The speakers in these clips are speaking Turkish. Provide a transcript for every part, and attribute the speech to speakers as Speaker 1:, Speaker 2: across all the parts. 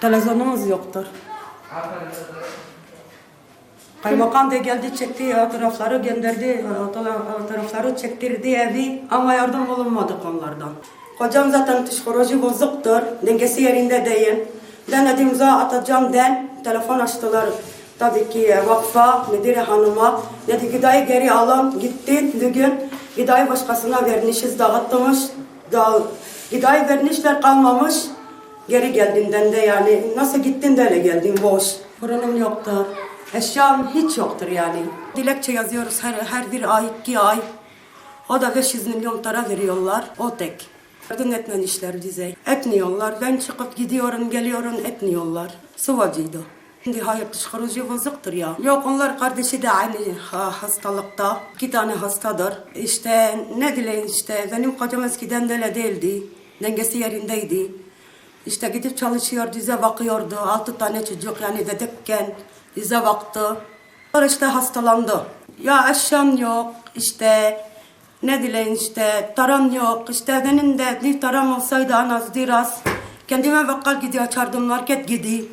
Speaker 1: Televizyonumuz yoktur. Kaymakam da geldi çekti tarafları gönderdi tarafları çektirdi evi ama yardım olunmadık onlardan. Kocam zaten psikoloji bozuktur, dengesi yerinde değil. Denedim imza atacağım den, telefon açtılar. Tabii ki e, vakfa müdürü hanıma dedi gıdayı geri alın gitti bugün gıdayı başkasına vermişiz dağıtmış da, gıdayı vermişler kalmamış Geri geldiğinden de yani nasıl gittin de öyle geldin boş. Fırınım yoktur. Eşyam hiç yoktur yani. Dilekçe yazıyoruz her, her bir ay, iki ay. O da 500 milyon para veriyorlar. O tek. Yardım etmemişler bize. Etmiyorlar. Ben çıkıp gidiyorum, geliyorum etmiyorlar. Sıvacıydı. Şimdi hayır psikoloji bozuktur ya. Yok onlar kardeşi de aynı ha, hastalıkta. İki tane hastadır. İşte ne dileyin işte benim kocam eskiden de öyle değildi. Dengesi yerindeydi. İşte gidip çalışıyor, bize bakıyordu. Altı tane çocuk yani dedekken bize baktı. Sonra işte hastalandı. Ya eşyam yok, işte ne dileyin işte taram yok. İşte benim de bir taram olsaydı en az biraz. Kendime bakkal gidiyor açardım, market gidiyor.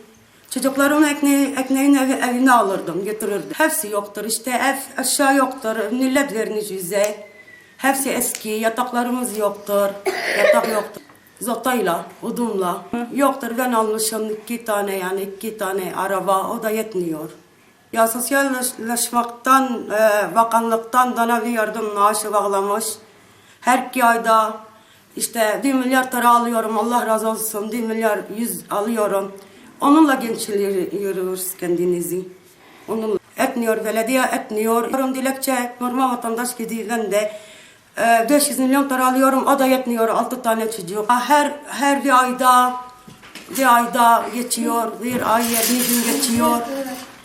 Speaker 1: Çocuklarımın ekmeği, ekmeğini evi, evine alırdım, götürürdüm. Hepsi yoktur işte, ev eşya yoktur, millet vermiş bize. Hepsi eski, yataklarımız yoktur, yatak yoktur. Zotayla, udumla. Yoktur ben almışım iki tane yani iki tane araba o da yetmiyor. Ya sosyalleşmekten, e, bakanlıktan bana bir yardım maaşı bağlamış. Her iki ayda işte bir milyar para alıyorum Allah razı olsun. Bir milyar yüz alıyorum. Onunla gençliyoruz kendinizi. Onunla etmiyor, belediye etmiyor. Yorum dilekçe normal vatandaş gibi ben de e, 500 milyon para alıyorum. O da yetmiyor. 6 tane çocuk. Her her bir ayda bir ayda geçiyor. Bir ay 20 gün geçiyor.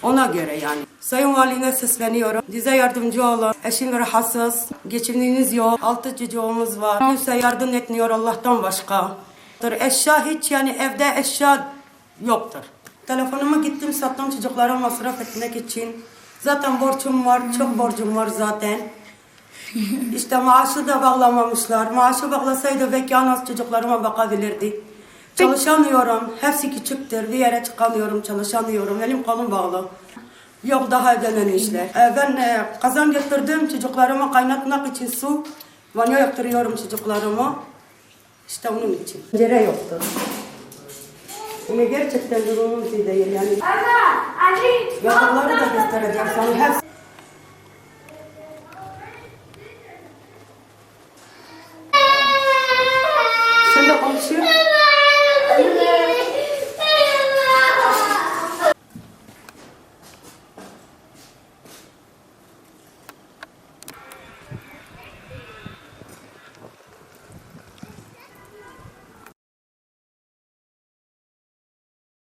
Speaker 1: Ona göre yani. Sayın Valime sesleniyorum. Bize yardımcı olun. Eşim rahatsız. Geçiminiz yok. Altı çocuğumuz var. Kimse yardım etmiyor Allah'tan başka. Eşya hiç yani evde eşya yoktur. Telefonumu gittim sattım çocuklara masraf etmek için. Zaten borcum var. Çok borcum var zaten. İşte maaşı da bağlamamışlar. Maaşı bağlasaydı belki az çocuklarıma bakabilirdi. Çalışamıyorum. Hepsi küçüktür. Bir yere çıkamıyorum, çalışamıyorum. Elim kolum bağlı. Yok daha ödenen işler. Ee, ben e, kazan getirdim çocuklarıma kaynatmak için su. Banyo yaptırıyorum çocuklarıma. İşte onun için. Pencere yoktu. Bunu gerçekten durumumuz iyi değil yani.
Speaker 2: Ana, Ali.
Speaker 1: Yavruları da göstereceğim sana. Hepsi Şimdi komşu